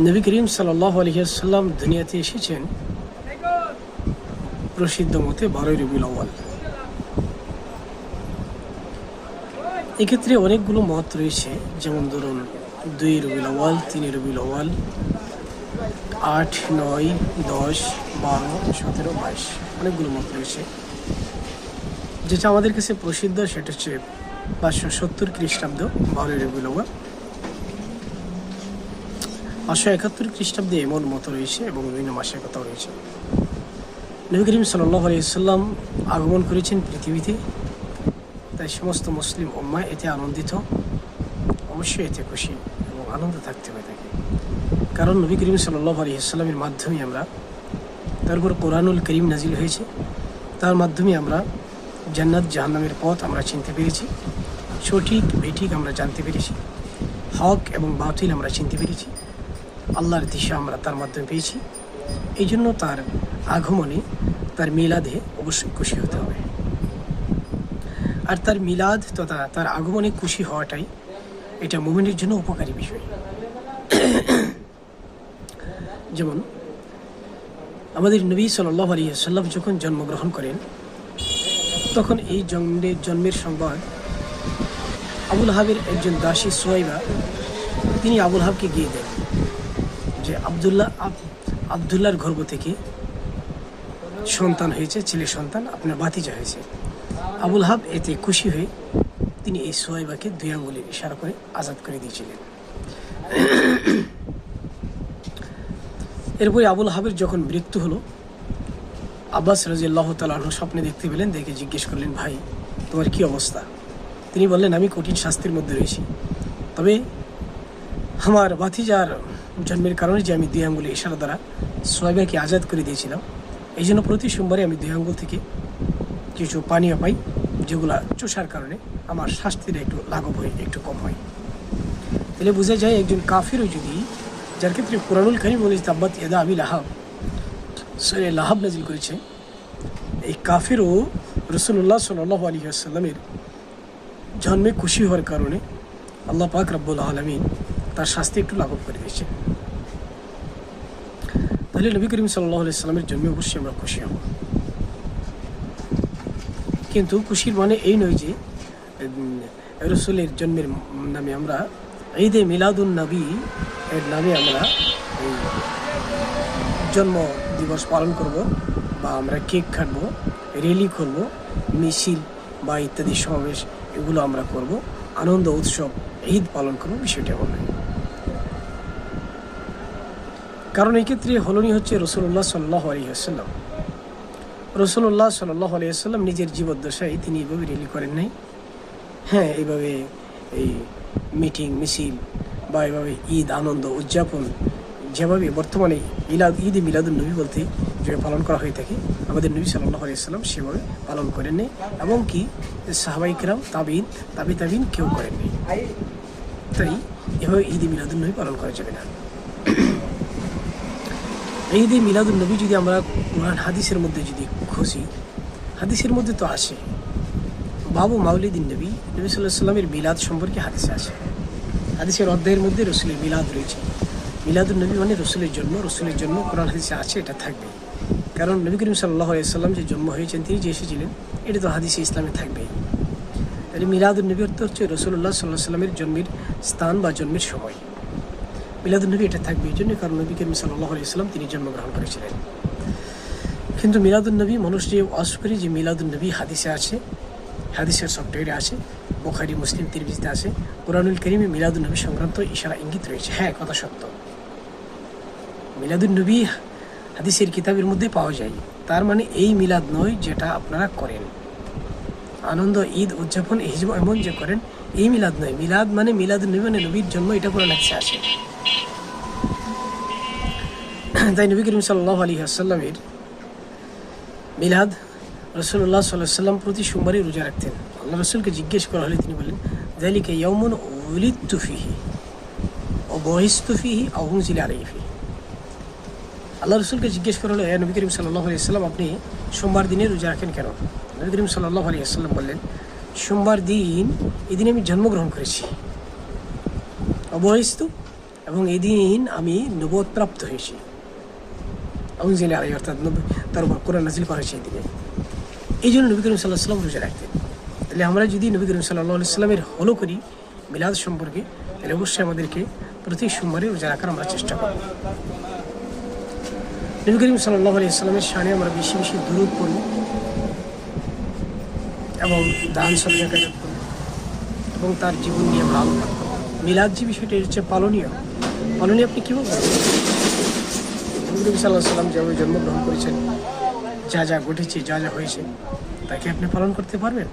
নবী করিম সাল্লাহ আলহিহাল্লাম দুনিয়াতে এসেছেন প্রসিদ্ধ মতে বারোই রবিউল আউ্য়াল। এক্ষেত্রে অনেকগুলো মত রয়েছে, যেমন ধরুন দুই রবিউল আওয়াল তিন রবিউল আউ্য়াল, আট, নয়, দশ, বারো, সতেরো, বাইশ, অনেকগুলো মত রয়েছে। যেটা আমাদের কাছে প্রসিদ্ধ, সেটা হচ্ছে পাঁচশো সত্তর খ্রিস্টাব্দ বারোই রবিউল আউ্য়াল। পাঁচশো একাত্তর খ্রিস্টাব্দে এমন মতো রয়েছে এবং বিভিন্ন মাসের কথাও রয়েছে। নবী করিম সাল্লাহ আলিয়াল্লাম আগমন করেছেন পৃথিবীতে। তাই সমস্ত মুসলিম উম্মা এতে আনন্দিত। অবশ্যই এতে খুশি এবং আনন্দ থাকতে হয়ে থাকে কারণ নবী করিম সাল্লাহ আলিয়াল্লামের মাধ্যমে আমরা, তার উপর কোরআনুল করিম নাজিল হয়েছে। তার মাধ্যমে আমরা জান্নাত জাহান্নামের পথ আমরা চিনতে পেরেছি। সঠিক, বেঠিক আমরা জানতে পেরেছি। হক এবং বাতিল আমরা চিনতে পেরেছি। আল্লাহর দিশা আমরা তার মাধ্যমে পেয়েছি। এই জন্য তার আগমনে, তার মিলাদে অবশ্যই খুশি হতে হবে। আর তার মিলাদ তথা তার আগমনে খুশি হওয়াটাই এটা মোমেনের জন্য উপকারী বিষয়। যেমন, আমাদের নবী সাল্লাহ আলিয়াল্লাম যখন জন্মগ্রহণ করেন, তখন এই জন্মের জন্মের সংবাদ আবুল হাবের একজন দাসী সোয়াইবা তিনি আবুল হাবকে গিয়ে দেন যে আবদুল্লাহ আব- আবদুল্লাহর গর্ভ থেকে সন্তান হয়েছে, ছেলে সন্তান, আপনার বাতিজা হয়েছে। আবুল হাব এতে খুশি হয়ে তিনি এই সোয়াইবাকে দুই আঙ্গুলের ইশারা করে আজাদ করে দিয়েছিলেন। এরপরে আবুল হাবের যখন মৃত্যু হলো, আব্বাস রাজিয়াল্লাহ তালাহ স্বপ্নে দেখতে পেলেন, দেখে জিজ্ঞেস করলেন, ভাই, তোমার কি অবস্থা? তিনি বললেন, আমি কঠিন শাস্তির মধ্যে রয়েছি। তবে আমার ভাতিজার জন্মের কারণে যে আমি দুই আঙ্গুলে ইশারা দ্বারা সোয়াইবাকে আজাদ করে দিয়েছিলাম, এই জন্য প্রতি সোমবারে আমি দুই আঙ্গুল থেকে কিছু পানীয় পাই, যেগুলা চোষার কারণে আমার শাস্তিটা একটু লাঘব হয়, একটু কম হয়। তাহলে বোঝা যায় একজন কাফিরও যদি, যার ক্ষেত্রে কোরআনুল কারিম বলে তাব্বাত এদা আবি লাহাব সরে লাহাব নাজিল করেছে, এই কাফিরও রসুল্লাহ সাল্লাহ আলী আসাল্লামের জন্মে খুশি হওয়ার কারণে আল্লাহ পাক রব্বুল আলমিন তার শাস্তি একটু লাঘব করে দিয়েছে তাহলে নবী করিম সাল্লাহ সাল্লামের জন্মে অবশ্যই আমরা খুশি হব কিন্তু খুশির মানে এই নয় যে রসুলের জন্মের নামে আমরা ঈদে মিলাদুন নবী এর নামে আমরা এই জন্ম দিবস পালন করব, বা আমরা কেক কাটবো র্যালি করব, মিছিল বা ইত্যাদি সমাবেশ, এগুলো আমরা করব। আনন্দ, উৎসব, ঈদ পালন করব, বিষয়টা এমন নয় কারণ এই ক্ষেত্রে হলনি হচ্ছে রসুল্লাহ সাল্লাহ আলহিহাসাল্লাম রসুল্লাহ সাল্লাহ আলিয়াল্লাম নিজের জীবদ্দশায় তিনি এইভাবে র্যালি করেন নাই। হ্যাঁ এইভাবে এই মিটিং মিছিল বা এভাবে ঈদ, আনন্দ, উদযাপন যেভাবে বর্তমানে মিলাদ, ঈদ মিলাদুল নবী বলতে যেভাবে পালন করা হয়ে থাকে, আমাদের নবী সাল্লাহ আলিয়াল্লাম সেভাবে পালন করেন নাই এবং কি সাহাবাইকরাম তাবিন তাবি তাবিন কেউ করেননি তাই এভাবে ঈদ মিলাদুল নবী পালন করা যাবে না। ঈদ মিলাদুল নবী যদি আমরা কোরআন, হাদিসের মধ্যে যদি খুঁজি, হাদিসের মধ্যে তো আসে। বাবু মাউলিদিন নবী নবী সাল্লাহ সাল্লামের মিলাদ সম্পর্কে হাদিসে আছে হাদিসের অধ্যায়ের মধ্যে রসুলের মিলাদ রয়েছে। মিলাদুল নবী মানে রসুলের জন্য রসুলের জন্য কোরআন, হাদিসে আছে এটা থাকবে। কারণ নবী করিম সাল্লাহ সাল্লাম যে জন্ম হয়েছেন, তিনি যে এসেছিলেন, এটা তো হাদিসে ইসলামে থাকবেই। তাহলে মিলাদুল নবী অর্থ হচ্ছে রসুল্লাহ সাল্লাহ সাল্লামের জন্মের স্থান বা জন্মের সময়। মিলাদুল নবী এটা থাকবে, এই জন্য কারণ নবী করিম সাল্লাহ আলিয়াল্লাম তিনি জন্মগ্রহণ করেছিলেন। কিন্তু মিলাদুল নবী মানুষ যে ওয়াজ করে যে মিলাদুল নবী হাদিসে আছে, হাদিসের সফটওয়্যারে আছে, বোখারি, মুসলিম, তিরমিজিতে আছে, কোরআনুল করিমে মিলাদুল নবী সংক্রান্ত ইশারা, ইঙ্গিত রয়েছে। হ্যাঁ কথা সত্য। মিলাদুল নবী হাদিসের কিতাবের মধ্যে পাওয়া যায়, তার মানে এই মিলাদ নয় যেটা আপনারা করেন। আনন্দ ঈদ উদযাপন যে এমন যে করেন, এই মিলাদ নয়। মিলাদ মানে মিলাদ নবী মানে নবীর জন্ম, এটা কোরআন হাদিসে আছে। তাই নবী করিম সাল্লাহ আলী আসাল্লামের মিলাদ রসুল্লাহ সাল্লাহ সাল্লাম প্রতি সোমবারই রোজা রাখতেন। আল্লাহ রসুলকে জিজ্ঞেস করা হলে তিনি বলেন জালিকে ইয়মন উলিদ তুফিহি ও বহিস তুফিহি আহমজিল আলাইফি আল্লাহ রসুলকে জিজ্ঞেস করা হলো নবী করিম সাল্লাহ আলি সাল্লাম আপনি সোমবার দিনে রোজা রাখেন কেন? নবী করিম সাল্লাহ আলি সাল্লাম বললেন, সোমবার দিন, এদিন আমি জন্মগ্রহণ করেছি। অবহিস্তু এবং এদিন আমি নবোধ প্রাপ্ত হয়েছি। আউজিল আলাই অর্থাৎ তার উপর কোরআন নাজিল করা হয়েছে এদিনে। এই জন্য নবী করিম সাল্লাহ সাল্লাম রোজা রাখতেন। তাহলে আমরা যদি নবী করিম সাল্লাহ সাল্লামের হলো করি, মিলাদ সম্পর্কে, তাহলে অবশ্যই আমাদেরকে প্রতি সোমবারে রোজা রাখার আমরা চেষ্টা করব। নবী করিম সাল্লাহ আলি ইসলামের সানে আমরা বেশি বেশি দূরত করব এবং দান সদকা করব এবং তার জীবন নিয়ে আমরা আলোচনা করব মিলাদ যে বিষয়টা হচ্ছে পালনীয়। পালনীয় আপনি কীভাবে বলবেন? নবী করিম সাল্লাহ সাল্লাম যেভাবে জন্মগ্রহণ করেছেন, যা যা ঘটেছে, যা যা হয়েছে, তাকে আপনি পালন করতে পারবেন?